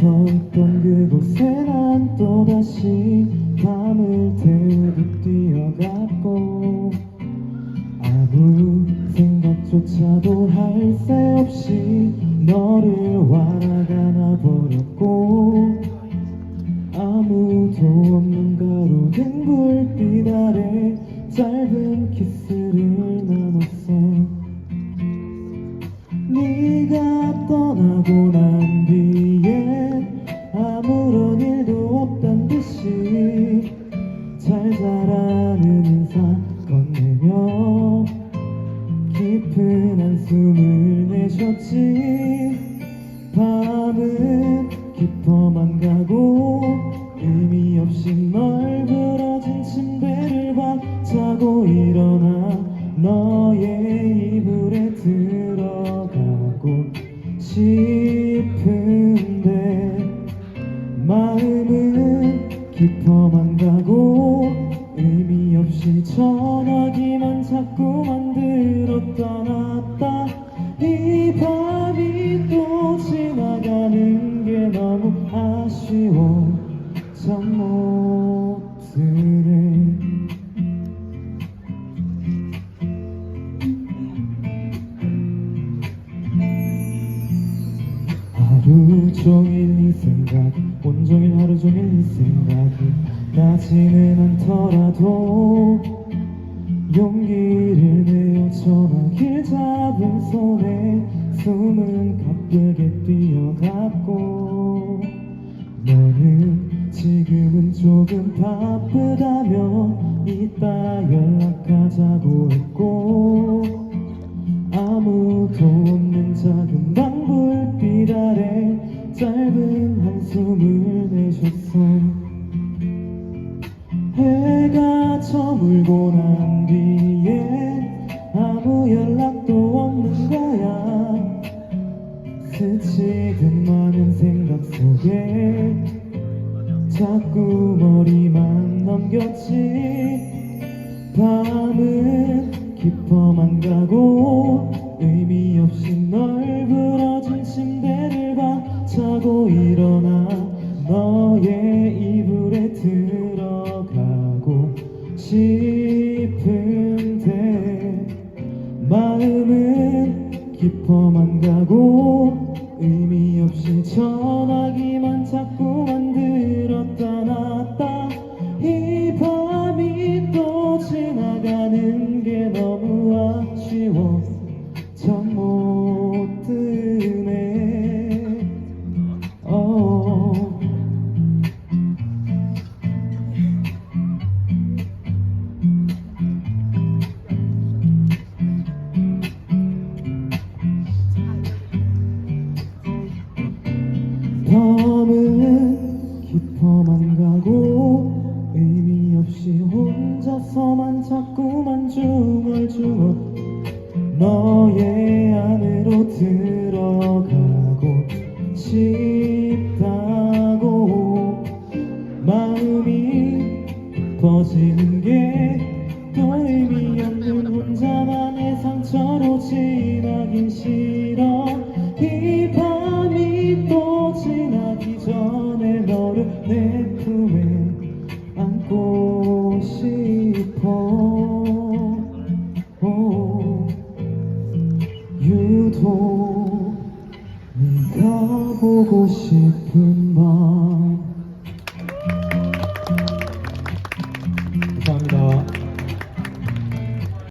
서 있던 그곳에 난 또다시 밤을 태우듯 뛰어갔고 아무 생각조차도 할 새 없이 너를 wal아가나 버렸고 아무도 없는 가로등 불빛 아래 짧은 키스를 나눴어. 네가 떠나고 난 잘 자라는 인사 건네며 깊은 한숨을 내쉬었지. 밤은 깊어만 가고 의미 없이 널브러진 침대를 봐 자고 일어나 너의 이불에 들어가고 싶은 전화기만 자꾸 만들어 떠났다. 이 밤이 또 지나가는 게 너무 아쉬워. 잠못 드네 하루 종일 네 생각 온종일 하루 종일 네 생각이 나지는 않더라도 용기를 내어 전화길 잡은 손에 숨은 가쁘게 뛰어갔고 너는 지금은 조금 바쁘다며 이따 연락하자고 했고 저물고 난 뒤에 아무 연락도 없는 거야. 스치듯 많은 생각 속에 자꾸 머리만 넘겼지. 밤은 깊어만 가고 의미 깊어만 가고 의미 없이 전화기만 자꾸 떠났다 이밤 밤은 깊어만 가고 의미 없이 혼자서만 자꾸만 중얼중얼 너의 안으로 들어가고 싶다고 마음이 퍼지는 게또 의미 없는 혼자만의 상처로 지나긴 싫어 유독 네가 보고 밤